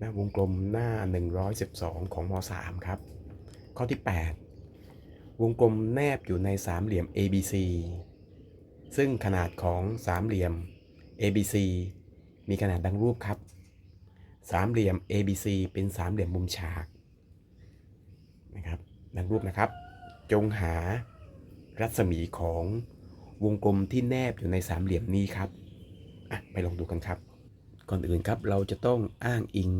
นะวงกลมหน้า 112 ของม .3 ครับ ข้อที่ 8 วงกลมแนบอยู่ในสามเหลี่ยม ABC ซึ่งขนาดของสามเหลี่ยม ABC มีขนาดดังรูปครับ สามเหลี่ยม ABC เป็นสามเหลี่ยมมุมฉากนะครับดังรูปนะครับ จงหารัศมีของวงกลมที่แนบอยู่ในสามเหลี่ยมนี้ครับ ไปลองดูกันครับ ก่อนอื่นครับเราจะต้องอ้างอิง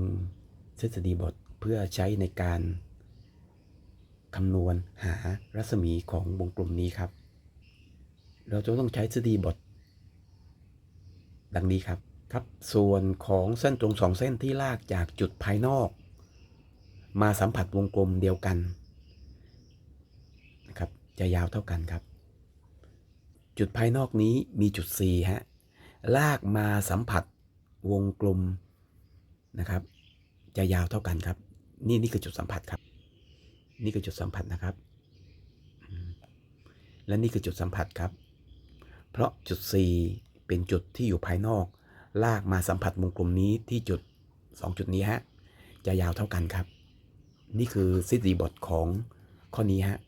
ทฤษฎีบทเพื่อใช้ในการคำนวณหารัศมีของวงกลมนี้ครับ เราจะต้องใช้ทฤษฎีบท ดังนี้ครับครับ ส่วนของเส้นตรงสองเส้นที่ลากจากจุดภายนอก มาสัมผัสวงกลมเดียวกันนะครับจะยาวเท่ากันครับ จุดภายนอกนี้มีจุด C ฮะลากมาสัมผัส วงกลมนะครับ จะยาวเท่ากันครับ นี่นี่คือจุดสัมผัสครับ นี่คือจุดสัมผัสนะครับ และนี่คือจุดสัมผัสครับ เพราะจุด C เป็นจุดที่อยู่ภายนอก ลากมาสัมผัสวงกลมนี้ที่จุด 2 จุดนี้ฮะจะยาวเท่ากันครับ นี่คือทฤษฎีบทของข้อนี้ฮะ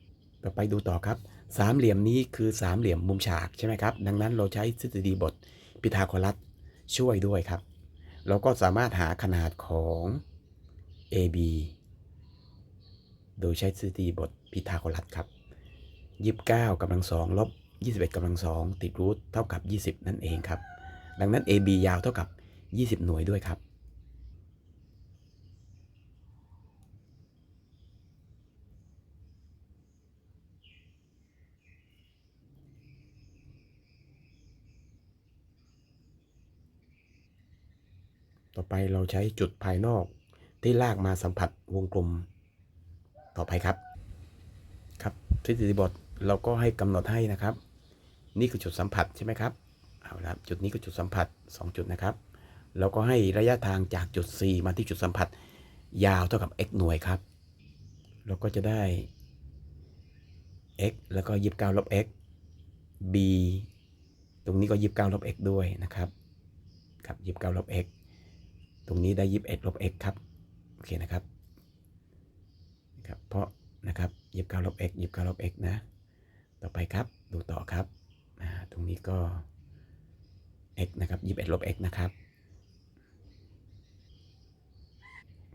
เราไปดูต่อครับสามเหลี่ยมนี้คือสามเหลี่ยมมุมฉากใช่ไหมครับ ดังนั้นเราใช้ทฤษฎีบทพีทาโกรัส ช่วยด้วยครับ เราก็สามารถหาขนาดของ AB โดยใช้ทฤษฎีบทพีทาโกรัสครับ29กำลังสองลบ21กำลังสองติดรูทเท่ากับ 20 นั่นเองครับ ดังนั้น AB ยาวเท่ากับ 20 หน่วยด้วยครับ ต่อไปเราใช้จุดภายนอกที่ลากมาสัมผัสวงกลม ต่อไปครับ ครับทฤษฎีบทเราก็ให้กำหนดให้นะครับ นี่คือจุดสัมผัสใช่ไหมครับเอาละครับจุดนี้คือจุดสัมผัส 2 จุดนะครับ เราก็ให้ระยะทางจากจุด C มาที่จุดสัมผัส ยาวเท่ากับ x หน่วยครับ เราก็จะได้ x แล้วก็29ลบ x b ตรงนี้ก็29ลบ x ด้วยนะครับ ครับ29ลบ x ตรงนี้ได้21ลบ x ครับ โอเคนะครับครับ เพราะนะครับ29ลบ x 29ลบ x นะ ต่อไปครับ ดูต่อครับ ตรงนี้ก็ x นะครับ21ลบ x นะครับ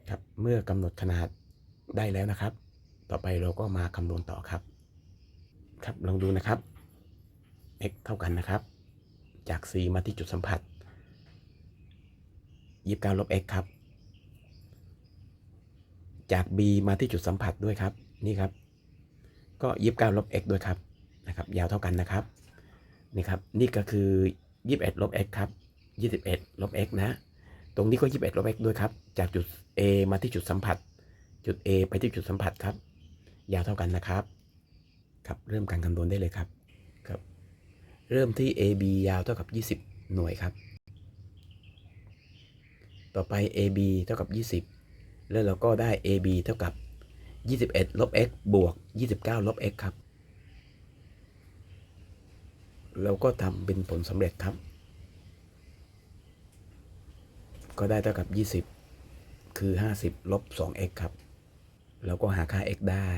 ครับ เมื่อกำหนดขนาดได้แล้วนะครับ ต่อไปเราก็มาคำนวณต่อครับ ครับ ลองดูนะครับ x เท่ากันนะครับ จาก c มาที่จุดสัมผัส 29ลบ x ครับ จาก b มาที่จุดสัมผัสด้วยครับ นี่ครับ ก็29ลบ x ด้วยครับนะครับ ยาวเท่ากันนะครับ นี่ครับ นี่ก็คือ21ลบ x ครับ21ลบ x นะ ตรงนี้ก็21ลบ x ด้วยครับ จากจุด a มาที่จุดสัมผัส จุด a ไปที่จุดสัมผัสครับ ยาวเท่ากันนะครับ ครับ เริ่มการคำนวณได้เลยครับ ครับ เริ่มที่ ab ยาวเท่ากับ20หน่วยครับ ต่อไป AB เท่ากับ 20 แล้วเราก็ได้ AB เท่ากับ 21 ลบ x บวก 29 ลบ x ครับ เราก็ทำเป็นผลสำเร็จครับ ก็ได้เท่ากับ 20 คือ 50 ลบ 2x ครับ เราก็หาค่า x ได้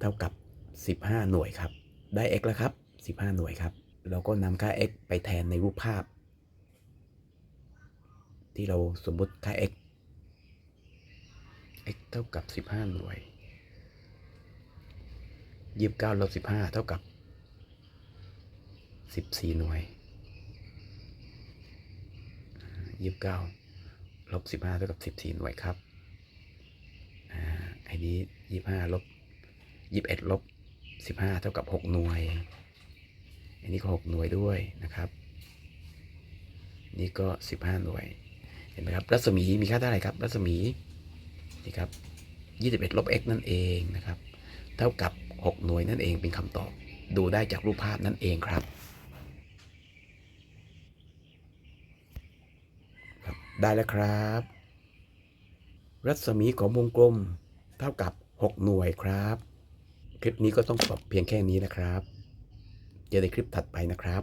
เท่ากับ 15 หน่วยครับ ได้ x แล้วครับ 15 หน่วยครับ เราก็นำค่า x ไปแทนในรูปภาพ ที่เราสมมุติค่า x x เท่ากับ 15 หน่วย 29ลบ15 เท่ากับ 14 หน่วย 29ลบ15 เท่ากับ 14 หน่วยครับอ่าไอ้นี้ 25ลบ21ลบ15 เท่ากับ 6 หน่วย อันนี้ก็ 6 หน่วยด้วยนะครับ นี่ก็ 15 หน่วย ห็นไหมครับรัศมีมีค่าเท่าไหร่ครับ รัศมีนี่ครับ21ลบ x นั่นเองนะครับ เท่ากับ 6 หน่วยนั่นเองเป็นคำตอบ ดูได้จากรูปภาพนั่นเองครับครับ ได้แล้วครับ รัศมีของวงกลมเท่ากับ 6 หน่วยครับ คลิปนี้ก็ต้องจบเพียงแค่นี้นะครับ เจอในคลิปถัดไปนะครับ